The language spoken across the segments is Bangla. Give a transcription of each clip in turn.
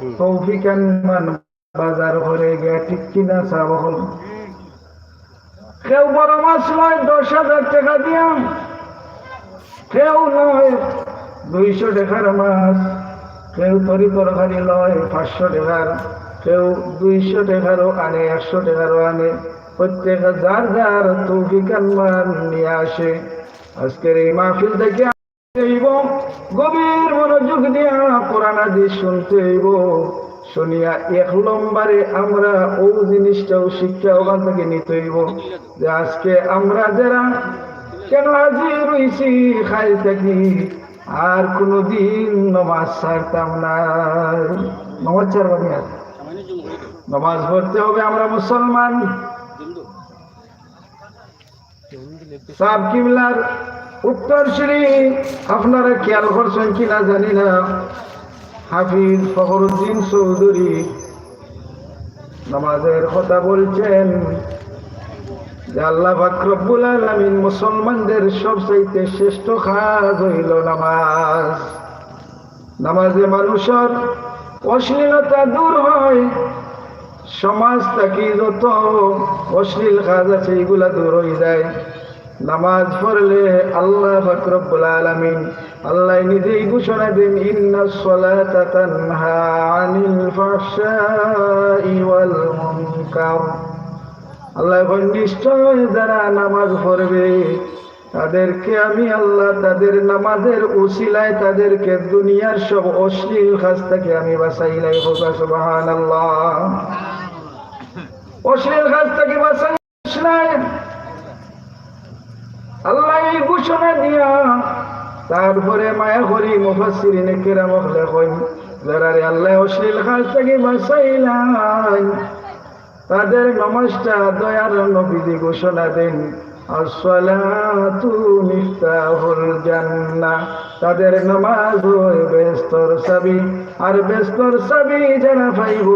তৌফিকান মান বাজার ঘরে গিয়া ঠিক কিনা চাব হল। কেউ বড় লয়, দশ হাজার টাকা দিয়া। কেউ লয় দুইশো টাকার কেউ তরি তরকারি লয় পাঁচশো টাকার। কেউ দুইশো টাকারও আনে, একশো টাকারও আনে। প্রত্যেক যার যার নিয়ে আসে। আজকের এই মাহফিল থেকে হইব, গভীর মনোযোগ দিয়া কোরআন আদি শুনতে শুনিয়া এক লম্বারে আমরা ও জিনিসটাও শিক্ষা ওখান থেকে নিতে হইব যে আজকে আমরা যারা কেন আজি খাই থাকি, আর কোনোদিন নমাজ ছাড়তাম না। নমাজ আর? নমাজ পড়তে হবে আমরা মুসলমান। সাব কিবলার উত্তর শ্রী আপনারা খেয়াল করছেন কিনা জানি না। হাফিজ ফখরুদ্দিন চৌধুরী নামাজের কথা বলছেন, যে আল্লাহ ফাকরবুল আলমিন মুসলমানদের সবচাইতে শ্রেষ্ঠ কাজ হইল নামাজ। নামাজে মানুষের অশ্লীলতা দূর হয়, সমাজ থাকি যত অশ্লীল কাজ আছে, এগুলা দূর হয়ে যায়। নামাজ পড়লে আল্লাহ ফাকরবুল আলামিন আল্লাহ নিজেই ঘোষণা দেন আল্লাহ নিশ্চয় যারা নামাজ পড়বে, তাদেরকে আমি আল্লাহ তাদের নামাজের উসিলায় তাদেরকে দুনিয়ার সব অশ্লীল কাজ থেকে আমি বাঁচাইলাই হোকা আল্লাহ অশ্লীল কাজ থেকে বাঁচাই আল্লাহ এই ঘোষণা দিয়া তারপরে মায়া করি মুফাসির নেকেরা মহলে কই, যারা আল্লাহ অশ্লীল কাজ থেকে বাঁচাইলাই তাদের নমস্টা দয়ার নবীজি ঘোষণা দেন। তাদের নামাজ হয় বেস্তর সাবি, আর বেস্তর সাবি যারা পাইব,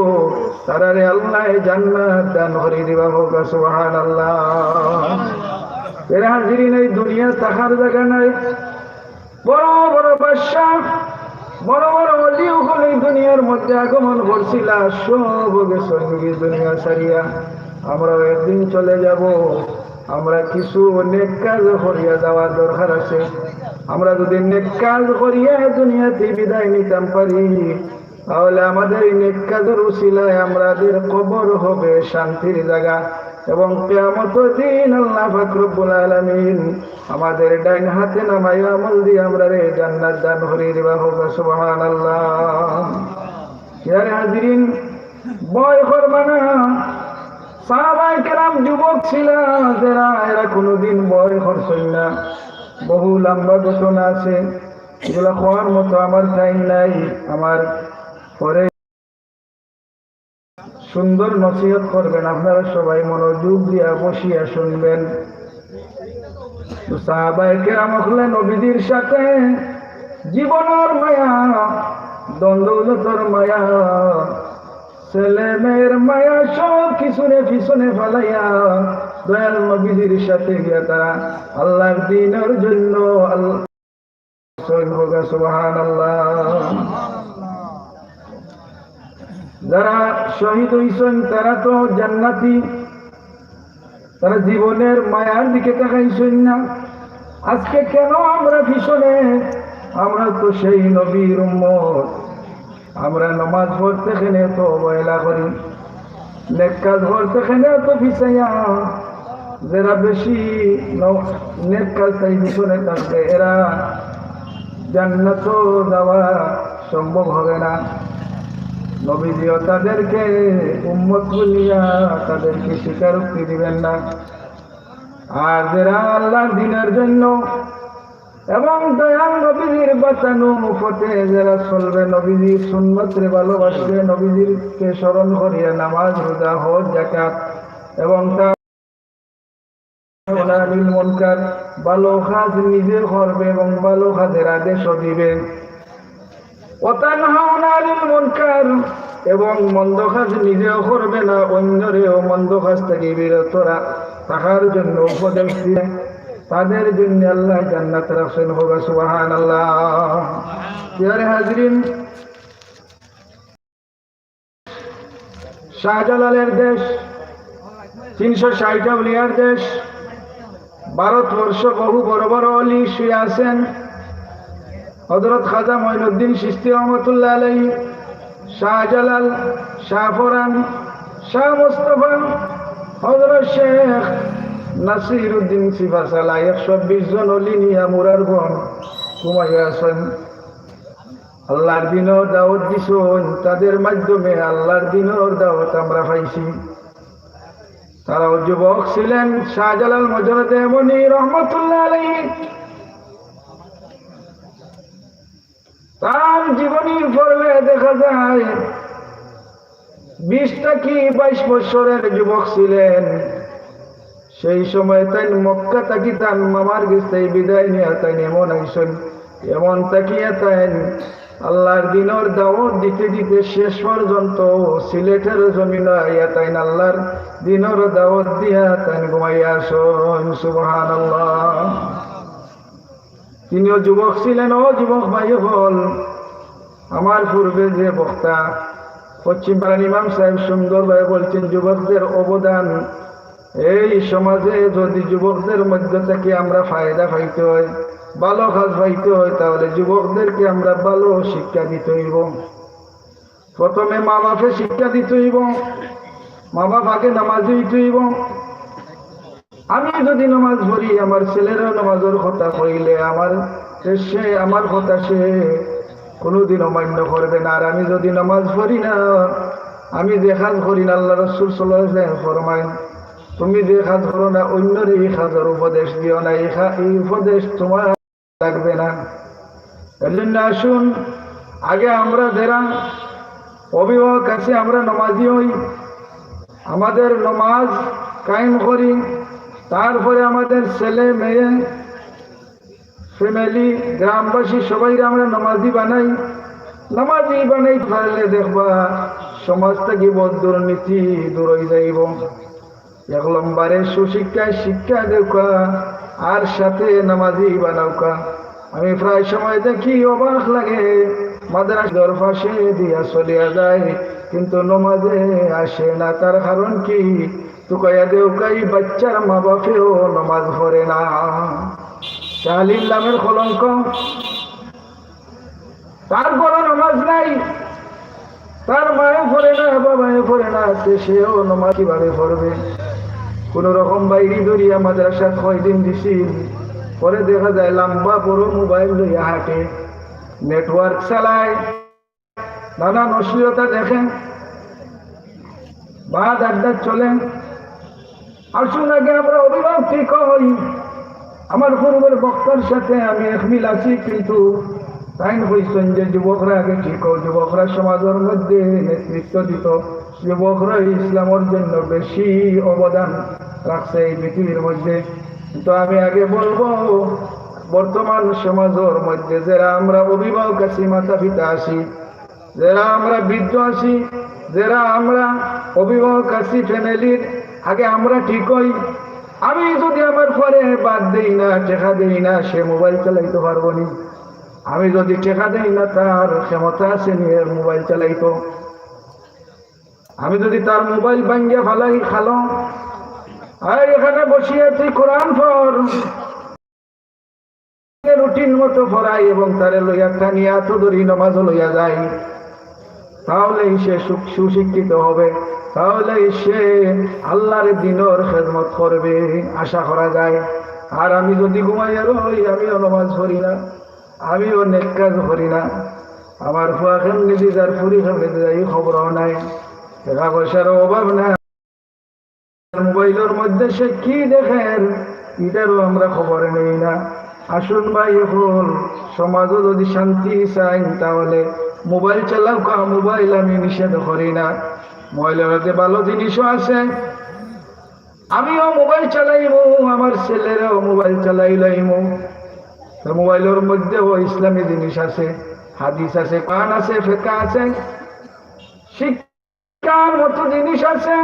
তারা রে আল্লাহ জান্নাত দান করে দিবা হোক এরা হাজিরিন এই দুনিয়া তাহার জায়গা নাই। বড় বড় বাদশাহ বড় বড় অলিও এই দুনিয়ার মধ্যে আগমন করছিল। সব সঙ্গী দুনিয়া সারিয়া আমরাও একদিন চলে যাব। আমরা কিছু নেক কাজ করিয়া যাওয়ার দরকার আছে। আমরা যদি নেক কাজ করিয়া দুনিয়াতে বিদায় নিতাম পারি, তাহলে আমাদের এই নেক কাজের উশিলায় আমাদের কবর হবে, শান্তির জায়গা। এবং কেয়ামত দিন আল্লাহ ফাকরুল আলমিন আমাদের ডাইন হাতে নামাই আমল দিয়ে আমরা রে জান্নাত দান হরি দিবা হোক সুবহান আল্লাহ হাজিরিন বয় করবা না। কেরাম যুবক ছিল, যারা এরা কোনোদিন বয় করছেন না। বহু লম্বা ঘটনা আছে, এগুলা খাওয়ার মতো আমার টাইম নাই। আমার পরে সুন্দর নসিহত করবেন। আপনারা সবাই মনোযোগ দিয়া বসিয়া শুনবেন। নবীদের সাথে জীবনের মায়া দ্বন্দ্বলতর মায়া ছেলে মেয়ের মায়া সব কিছুরে পিছনে ফালাইয়া দয়াল নবীজির সাথে গিয়া তারা আল্লাহর দিনের জন্য আল্লাহ আল্লাহ যারা শহীদ হইছেন, তারা তো জান্নাতি। তারা জীবনের মায়ার দিকে তাকাইছেন না। আজকে কেন আমরা পিছনে আমরা তো সেই নবীর আমরা নমাজ পড়তে খেলে তো অবহেলা করি। নেক কাজ পড়তে খেলে তো পিছাইয়া। যারা বেশি নেক কাজ তাই পিছনে থাকবে। এরা জান্নাত যাওয়া সম্ভব হবে না। নবীজিও তাদেরকে উম্মত বলিয়া তাদেরকে স্বীকারোক্তি দিবেন না। আর যারা আল্লাহর দিনের জন্য এবং দয়াল নবীজির বাঁচানো পথে যারা চলবে, নবীজির সুন্নতরে ভালোবাসবে নবীজিরকে স্মরণ করিয়া নামাজ, রোজা, হজ জাকাত এবং তার ভালো কাজ নিজে করবে এবং ভালো কাজের আদেশও দিবে। এবং মন্দ কাজ নিজেও করবে না, অন্যরেও মন্দ কাজ থেকে বিরতরা থাকার জন্য উপদেশ দিয়ে তাদের জন্য আল্লাহ জান্নাত রাখছেন হোক সুবাহান আল্লাহ হাজরিন, শাহজালালের দেশ, তিনশো ষাটটা উলিয়ার দেশ, ভারতবর্ষ বহু বড় বড় অলি শুয়ে আছেন। হজরত খাজা মঈনুদ্দিন সিস্তি রহমতুল্লাহ আলাই শাহজালাল, শাহফরান, শাহ মুস্তফা হজরত শেখ নাসির উদ্দিন সিফাসালা একশো বিশ জন অলি নিয়া মুরার বন ঘুমাইয়া আছেন। আল্লাহর দিনর দাওয়াত দিছুন, তাদের মাধ্যমে আল্লাহর দিনর দাওয়াত আমরা পাইছি। তারাও যুবক ছিলেন, শাহজালাল মজরত এমনি রহমতুল্লাহ আলী তার জীবনী পড়লে দেখা যায়, বিশটা কি বাইশ বছরের যুবক ছিলেন। সেই সময় তাই মক্কা তাকি তান মামার গেছে বিদায় নিয়ে তাই এমন আইসন, এমন তাকিয়ে তাই আল্লাহর দিনর দাওয়াত দিতে দিতে শেষ পর্যন্ত সিলেটের জমিন আইয়া তাই আল্লাহর দিনর দাওয়াত দিয়া তাই ঘুমাইয়া আসন সুবহান তিনিও যুবক ছিলেন, ও যুবক ভাই হল আমার পূর্বে যে বক্তা পশ্চিম ইমাম সাহেব সুন্দরভাবে বলছেন, যুবকদের অবদান এই সমাজে যদি যুবকদের মধ্যে থেকে আমরা ফায়দা পাইতে হয়, ভালো কাজ পাইতে হয়, তাহলে যুবকদেরকে আমরা ভালো শিক্ষা দিতে হইব। প্রথমে মা বাপে শিক্ষা দিতে হইব মা আগে নামাজ দিতে হইব। আমি যদি নামাজ পড়ি, আমার ছেলেরাও নামাজের কথা কইলে, আমার সে আমার কথা সে কোনোদিন অমান্য করবে না। আর আমি যদি নামাজ পড়ি না, আমি যে কাজ করি না, আল্লাহ রসুল সাল্লাহ ফরমায়, তুমি যে কাজ করো না, অন্যর এই কাজের উপদেশ দিও না। এই এই উপদেশ তোমার লাগবে না। এর আসুন, আগে আমরা যারা অভিভাবক আছে, আমরা নমাজি হই। আমাদের নমাজ কায়েম করি। তারপরে আমাদের ছেলে, মেয়ে ফ্যামিলি গ্রামবাসী সবাই আমরা নামাজি বানাই। নামাজি বানাই পারলে দেখবা সমাজ থেকে বদ দুর্নীতি দূর হয়ে যাইব। এক লম্বারে সুশিক্ষায় শিক্ষা দেউকা আর সাথে নামাজি বানাউকা আমি প্রায় সময় দেখি অবাক লাগে, মাদ্রাসার পাশে দিয়া চলিয়া যায়, কিন্তু নমাজে আসে না। তার কারণ কি? তুকাইয়া দেউকাই বাচ্চার মা বাপেও নমাজ পড়ে না। নামের কলঙ্ক। তারপর নমাজ নাই। তার মায়ে পড়ে না বাবায়ে পড়ে না সে সেও নমাজ কীভাবে পড়বে। কোন রকম বাইরি ধরিয়া মাদ্রাসা কয়দিন দিছি পরে দেখা যায় লম্বা বড় মোবাইল লইয়া হাঁটে। নেটওয়ার্ক চালায়। নানান অশ্লীলতা দেখেন বাদ আড্ডা চলে। আসুন আগে আমরা অভিভাবক ঠিক হই আমার পূর্বের বক্তার সাথে আমি একমিল আছি, কিন্তু তাই হইছেন যে যুবকরা আগে ঠিক যুবকরা সমাজের মধ্যে নেতৃত্ব দিত। যুবকরা ইসলামের জন্য বেশি অবদান রাখছে এই পৃথিবীর মধ্যে। তো আমি আগে বলব, বর্তমান সমাজের মধ্যে যারা আমরা অভিভাবক আছি, মাতা পিতা আছি, যারা আমরা বৃদ্ধ আছি, যারা আমরা অভিভাবক আছি ফ্যামিলির আগে আমরা ঠিক হই। আমি যদি আমার পরে বাদ দেই না, টেকা দেই না, সে মোবাইল চালাইতে পারব নি। আমি যদি টেকা দেই না, তার ক্ষমতা আছে নিয়ে মোবাইল চালাইতো। আমি যদি তার মোবাইল ভাঙ্গিয়া ফালাই, খালো। আর এখানে বসিয়ে তুই কোরআন পর রুটিন মতো পড়াই এবং তারে লইয়া টানিয়া তো ধরি নমাজ লইয়া যায় তাহলেই সু- সুশিক্ষিত হবে। তাহলে সে আল্লাহর দিনর খেদমত করবে, আশা করা যায়। আর আমি যদি ঘুমাইয়া রই, আমিও নমাজ পড়ি না, আমিও নেক কাজ করি না। আমার ফুয়া কেমনি দিদার ফুরি কেমনি দিদার খবর নাই টাকা পয়সার অভাব না মোবাইলের মধ্যে সে কি দেখেন এটারও আমরা খবর নেই না। আসুন ভাই, এখন সমাজও যদি শান্তি চাই, তাহলে মোবাইল চালাও মোবাইল আমি নিষেধ করি না। মধ্যে ভালো জিনিসও আছে। আমিও মোবাইল চালাইমু আমার ছেলেরাও মোবাইল চালাইলাইমু তো মোবাইলের মধ্যেও ইসলামী জিনিস আছে, হাদিস আছে কান আছে ফেকা আছে। শিক্ষার মতো জিনিস আছে,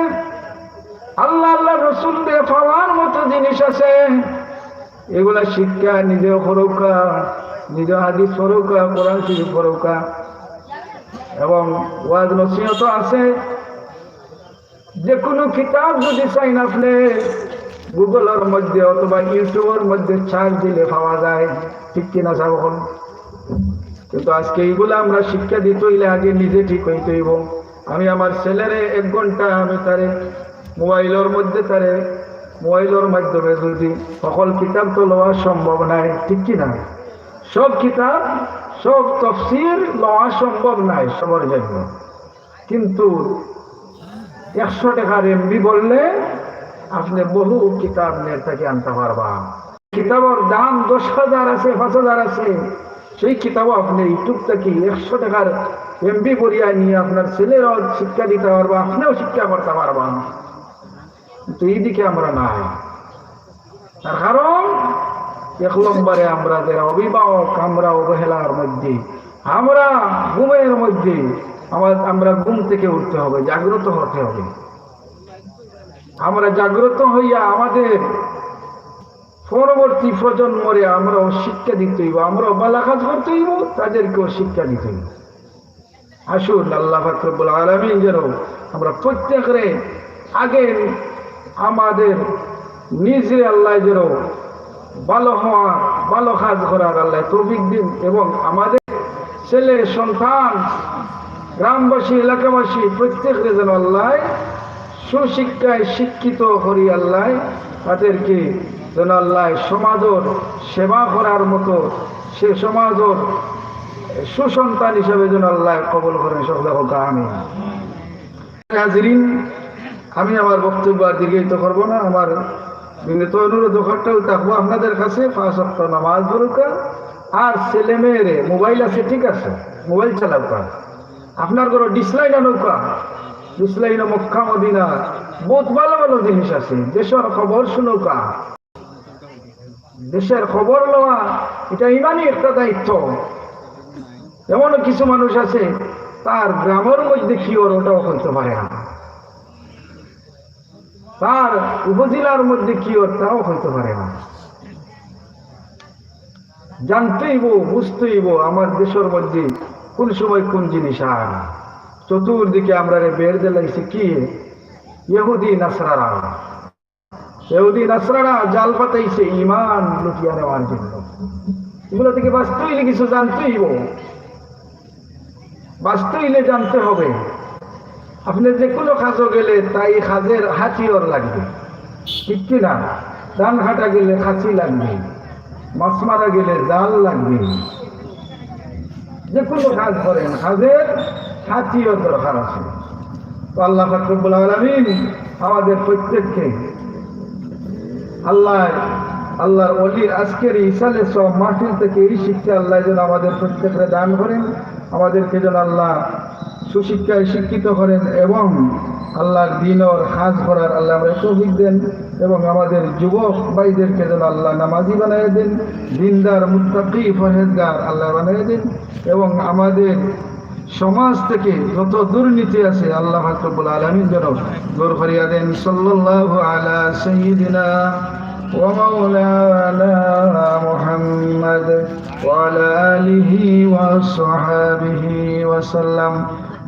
আল্লাহ আল্লাহ রসুল দিয়ে পাওয়ার মতো জিনিস আছে। এগুলা শিক্ষা নিজে ফরৌকা নিজ হাদিস ফরৌকা কোরআন শরীফ ফরৌকা এবং ওয়াজ নসিহত আছে। যে কোনো কিতাব যদি চাইন আপনি গুগলের মধ্যে অথবা ইউটিউবের মধ্যে চার্জ দিলে পাওয়া যায়। ঠিক কিনা সাবন কিন্তু আজকে এইগুলো আমরা শিক্ষা দিতে হইলে আগে নিজে ঠিক হইতে হইব। আমি আমার ছেলেরে এক ঘণ্টা আমি তারে মোবাইলের মধ্যে তারে মোবাইলের মাধ্যমে যদি সকল কিতাব তো লওয়া সম্ভব নাই, ঠিক কি না সব কিতাব, সব তফসির লওয়া সম্ভব নাই, সবার জন্য। কিন্তু একশো টাকার এমবি বললে আপনি বহু কিতাব নিয়ে থেকে আনতে পারবা কিতাবের দাম দশ হাজার আছে, পাঁচ হাজার আছে। সেই কিতাব আপনি ইউটিউব থেকে একশো টাকার এমবি বরিয়া নিয়ে আপনার ছেলেরাও শিক্ষা দিতে পারবা আপনিও শিক্ষা করতে পারবা কিন্তু এই দিকে আমরা না তার কারণ, এক নম্বরে আমরা যারা অভিভাবক, আমরা অবহেলার মধ্যে, আমরা ঘুমের মধ্যে আমার, আমরা ঘুম থেকে উঠতে হবে, জাগ্রত হতে হবে। আমরা জাগ্রত হইয়া আমাদের পরবর্তী প্রজন্মরে আমরাও শিক্ষা দিতে হইব, আমরাও বালাকাজ করতে হইব, তাদেরকেও শিক্ষা দিতে হইব। আসুন, আল্লাহ ফাকরবুল আলমিন যেন আমরা প্রত্যেকের আগে আমাদের নিজে আল্লাহ যেন ভালো হওয়া, ভালো কাজ করার আল্লাহ তৌফিক দিন এবং আমাদের ছেলে সন্তান গ্রামবাসী, এলাকাবাসী প্রত্যেক যেন আল্লাহ সুশিক্ষায় শিক্ষিত করি আল্লাহ, তাদেরকে যেন আল্লাহ সমাজর সেবা করার মতো সে সমাজর সুসন্তান হিসেবে যেন আল্লাহ কবল করেন হোক আমি আমি আমার বক্তব্য আর দীর্ঘায়িত করব না। আমার বিনীত অনুরোধ করতেও থাকব আপনাদের কাছে। পাঁচ সপ্তাহ নামাজ আর ছেলে মেয়েরে মোবাইল আছে, ঠিক আছে? মোবাইল চালাও আপনার ঘরে ডিসলাইন নৌকা? ডিসলাইন মক্কা, মদিনা। বহুত ভালো ভালো জিনিস আছে। দেশের খবর শুনৌকা দেশের খবর লওয়া, এটা ইমানই একটা দায়িত্ব। এমনও কিছু মানুষ আছে, তার গ্রামের মধ্যে কি ওর ওটাও করতে পারে না। তার উপজেলার মধ্যে কি ওর তাও হইতে পারে না। জানতেইব বুঝতেইব আমার দেশের মধ্যে কোন সময় কোন জিনিস আর চতুর্দিকে আমরা বের দিলাইছে কি? ইহুদি, নাসরারা। ইহুদি, নাসরারা জাল পাতাইছে ইমান লুটিয়া নেওয়ার জন্য। এগুলো থেকে বাঁচতে হইলে কিছু জানতেইব বাঁচতে হইলে জানতে হবে। আপনি যে কোনো কাজও গেলে তাই কাজের হাতিওর লাগবে। ঠিক কি না? ধান হাঁটা গেলে খাঁচি লাগবে। মাছ মারা গেলে জাল লাগবে। যে কোনো কাজ করেন কাজের হাতিও দরকার আছে। তো আল্লাহ ফাকরুল আলমিন আমাদের প্রত্যেককে আল্লাহ, আল্লাহর অলির আজকের ইশালে সব মাহফিল থেকে এই শিক্ষা আল্লাহ যেন আমাদের প্রত্যেকটা দান করেন। আমাদেরকে যেন আল্লাহ সুশিক্ষায় শিক্ষিত করেন এবং আল্লাহর দিনর কাজ করার আল্লাহ আমরা তৌফিক দেন এবং আমাদের যুবক ভাইদেরকে যেন আল্লাহ নামাজি বানিয়ে দেন দিনদার মুত্তাকি ফরেজগার আল্লাহ বানিয়ে দেন এবং আমাদের সমাজ থেকে যত দুর্নীতি আছে আল্লাহ ফাকরুল আলমীর যেন দূর করিয়া দেন সাল্লাল্লাহু আলা সাইয়্যিদিনা ومولانا محمد وعلى آله وصحابه وسلم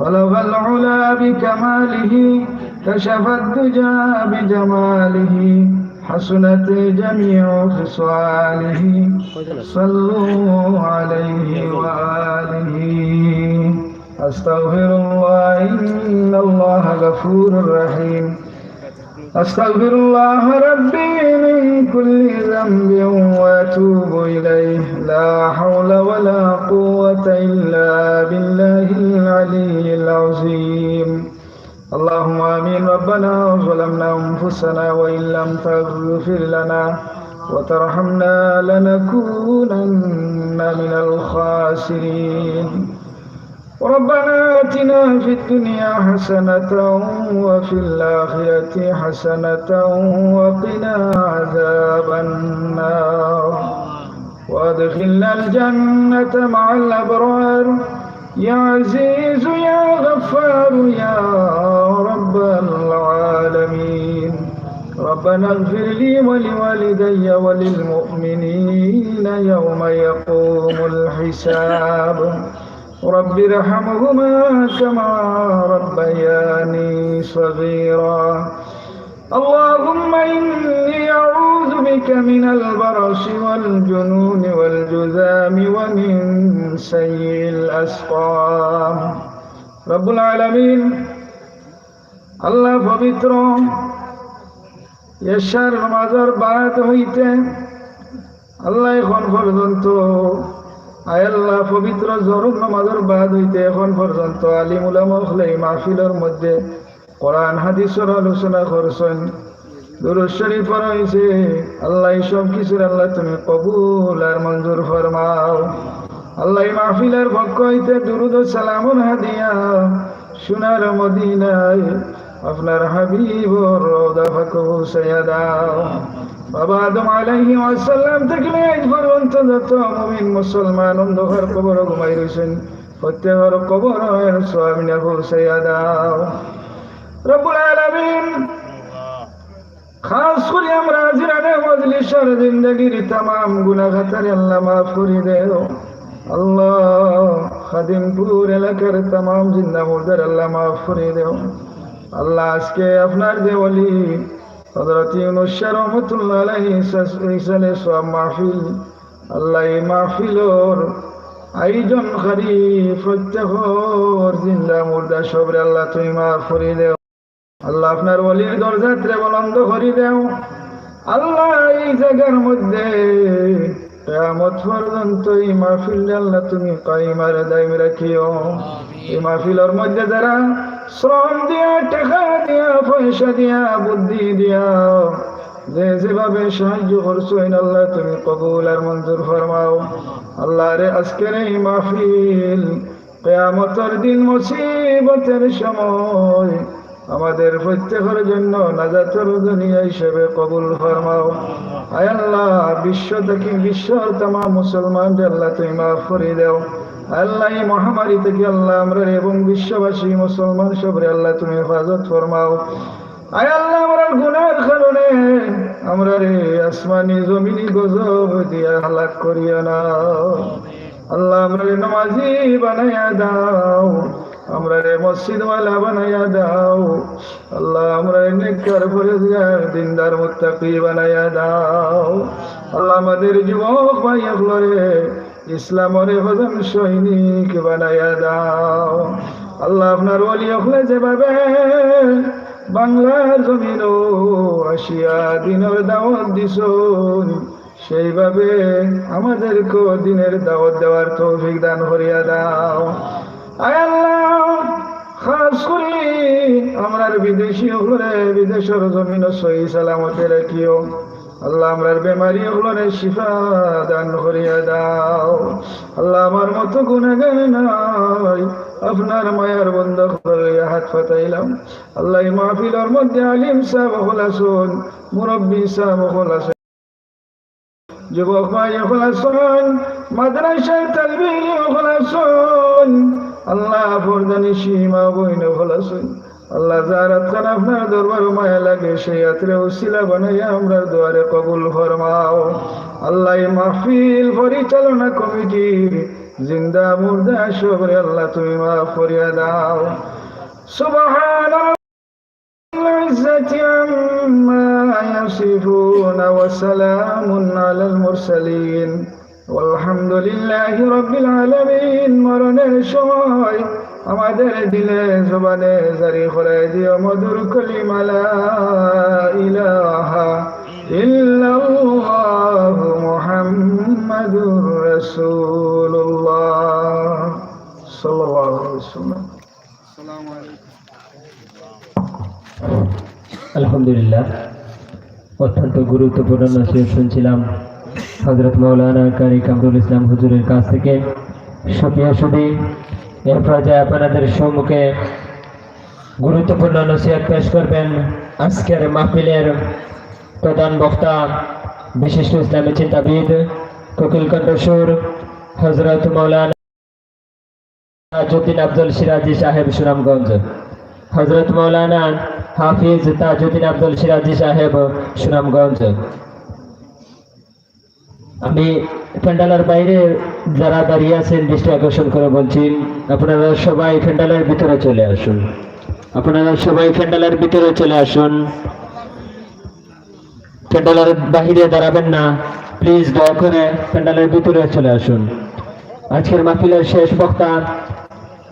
بلغ العلا بكماله كشف الدجى بجماله حسنت جميع خصاله. صلوا عليه وآله. أستغفر الله إن الله غفور رحيم. أستغفر الله ربي من كل ذنب وأتوب إليه. لا حول ولا قوة إلا بالله العلي العظيم. اللهم آمين. ربنا ظلمنا أنفسنا وإن لم تغفر لنا وترحمنا لنكونن من الخاسرين. ربنا آتنا في الدنيا حسنة وفي الآخرة حسنة وقنا عذاب النار. وأدخلنا الجنة مع الأبرار. يا عزيز يا غفار يا رب العالمين. ربنا اغفر لي ولوالدي وللمؤمنين يوم يقوم الحساب. رب ارحمهما كما ربياني صغيرا اللهم إني أعوذ بك من البرص والجنون والجذام ومن سيء الأسقام رب العالمين আল্লাহ পবিত্র এশার নামাজের বাদ হইতে আল্লাহ এখন পর্যন্ত আয়াল্লাহ পবিত্র জরুর নামাজের বাদ হইতে এখন পর্যন্ত আলিমুলাম হলে মাহফিলের মধ্যে কোরআন, হাদিসের আলোচনা করছেন। দুরুদ শরীফ হয়েছে আল্লাহ সব কিছুর আল্লাহ তুমি কবুল আর মঞ্জুর ফরমাও। আল্লাহ মাহফিলের পক্ষ হইতে দুরুদ ও সালামুন হাদিয়া সোনার মদিনায় আপনার হাবিব রোদা ফাকু সৈয়দাও বাবা আদম আলাইহি ওয়াসাল্লাম থেকে আজ পর্যন্ত যত মুমিন মুসলমান অন্ধকার কবর ঘুমাই রয়েছেন প্রত্যেকের কবর সোয়ামিনা সৈয়দাও রব্বুল আলামিন, খাস করে আমরা জিরানে মজলিসের জিন্দগির তামাম গুনাহগাতারে আল্লাহ মাফ করে দেও। আল্লাহ খাদিমপুর এলাকার তামাম জিন্দা মুর্দার আল্লাহ মাফ করে দেও। আল্লাহ আজকে আপনার যে বলি হজরত ইউনুস শাহ রহমতুল্লাহ আলাইহি সালে সব মাহফিল, আল্লাহ এই মাহফিলর আয়োজন করি, প্রত্যেকর জিন্দা মুর্দা সবরে আল্লাহ তুমি মাফ করে দেও। আল্লাহ আপনার অলির দরজাত্রে বলন্দ করি দেও। আল্লাহ এই জায়গার মধ্যে কেয়ামত পর্যন্ত এই মাহফিল আল্লাহ তুমি কাইমার দাইম রাখিও। এই মাহফিলের মধ্যে যারা শ্রম দিয়া টাকা দিয়া পয়সা দিয়া বুদ্ধি দিয়া যে যেভাবে সাহায্য করছ আল্লাহ তুমি কবুল আর মঞ্জুর ফরমাও। আল্লাহ রে আজকের এই মাহফিল কেয়ামতের দিন মুসিবতের সময় আমাদের প্রত্যেকের জন্য নাজাতের দুনিয়া হিসেবে কবুল ফরমাও। আয় আল্লাহ, বিশ্ব থেকে বিশ্বর তামা মুসলমান আল্লাহ তুমি মাফ করে দেও। আল্লাহ এই মহামারী থেকে আল্লাহ আমরা এবং বিশ্ববাসী মুসলমান সবরে আল্লাহ তুমি হেফাজত ফরমাও। আয় আল্লাহ, আমরা গুনার কারণে আমরা রে আসমানি জমিনি গজব দিয়া হালাক করিয়া না। আল্লাহ আমরা নমাজি বানাইয়া দাও। আমরা রে মসজিদ ওয়ালা বানাইয়া দাও। আল্লাহ আমরা নেকর পরেজগার দিনদার মুত্তাকি বানাইয়া দাও। আল্লাহ আমাদের যুবক ভাই রে ইসলামরে ভজন সৈনিক বানাইয়া দাও। আল্লাহ আপনার ওলি হলে যেভাবে বাংলার জমিন আসিয়া দিনের দাওয়াত দিস সেইভাবে আমাদেরকে দিনের দাওয়াত দেওয়ার তৌফিক দান করিয়া দাও। আল্লাহ আমার মতো নাই, আপনার মায়ার বন্ধ করে হাত ফাতাইলাম আল্লাহ মাহফিলের মধ্যে আলিম সাহেব হল আসুন, মুরব্বী সাহেব হল আসুন। যুবক ভাই হল আসুন মাদ্রাসায় তালবি হল আসুন আল্লাহ ফরদানি সীমা বইন হল আসুন আল্লাহ জারাত খান আপনার দরবার মায়া লাগে সেই আত্রে উসিলা বানাইয়া আমরা দুয়ারে কবুল ফরমাও আল্লাহ এই মাহফিল পরিচালনা কমিটির জিন্দা মুর্দা সবরে আল্লাহ তুমি মাফ করিয়া দাও সুবহান العزة عما يصفون وسلام على المرسلين والحمد لله رب العالمين মরণের সময় আমাদের দিলে জবানে জারি করে দিও মধুর কলিমালা ইলাহা ইল্লাল্লাহু মুহাম্মাদুর রাসূলুল্লাহ সাল্লাল্লাহু আলাইহি ওয়াসাল্লাম আলহামদুলিল্লাহ অত্যন্ত গুরুত্বপূর্ণ নসিহত শুনছিলাম। হজরত মৌলানা কারি কামরুল ইসলাম হুজুরের কাছ থেকে। সুপ্রিয় সুদী, এর পর্যায়ে আপনাদের সম্মুখে গুরুত্বপূর্ণ নসিহত পেশ করবেন আজকের মাহফিলের প্রধান বক্তা, বিশিষ্ট ইসলামী চিন্তাবিদ কোকিল কণ্ঠসুর হজরত মৌলানা তাজউদ্দিন আব্দুল সিরাজি সাহেব সুনামগঞ্জ। হজরত মৌলানা হাফিজ তাজুদ্দিন আব্দুল সিরাজি সাহেব, সুনামগঞ্জ। আমি ফেন্ডালার বাইরে যারা দাঁড়িয়ে আছেন, দৃষ্টি আকর্ষণ করে বলছি, আপনারা সবাই ফেন্ডালের ভিতরে চলে আসুন। আপনারা সবাই ফেন্ডালের ভিতরে চলে আসুন। ফেন্ডালের বাহিরে দাঁড়াবেন না। প্লিজ দয়া করে ফেন্ডালের ভিতরে চলে আসুন। আজকের মাহফিলের শেষ বক্তা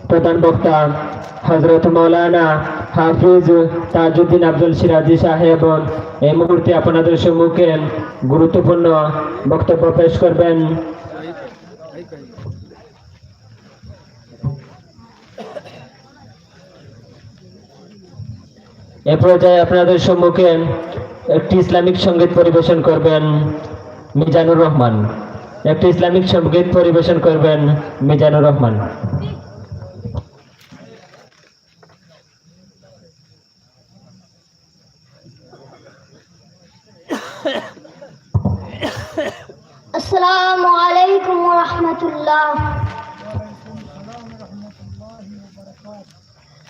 প্রধান বক্তা হজরত মৌলানা হাফিজ তাজুদ্দিন আব্দুল সিরাজি সাহেব। এই মুহূর্তে আপনাদের সম্মুখে গুরুত্বপূর্ণ বক্তব্য পেশ করবেন। এ পর্যায়ে আপনাদের সম্মুখে একটি ইসলামিক সংগীত পরিবেশন করবেন মিজানুর রহমান। একটি ইসলামিক সংগীত পরিবেশন করবেন মিজানুর রহমান।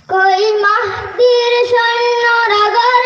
কই মাহদির সৈন্য রাগার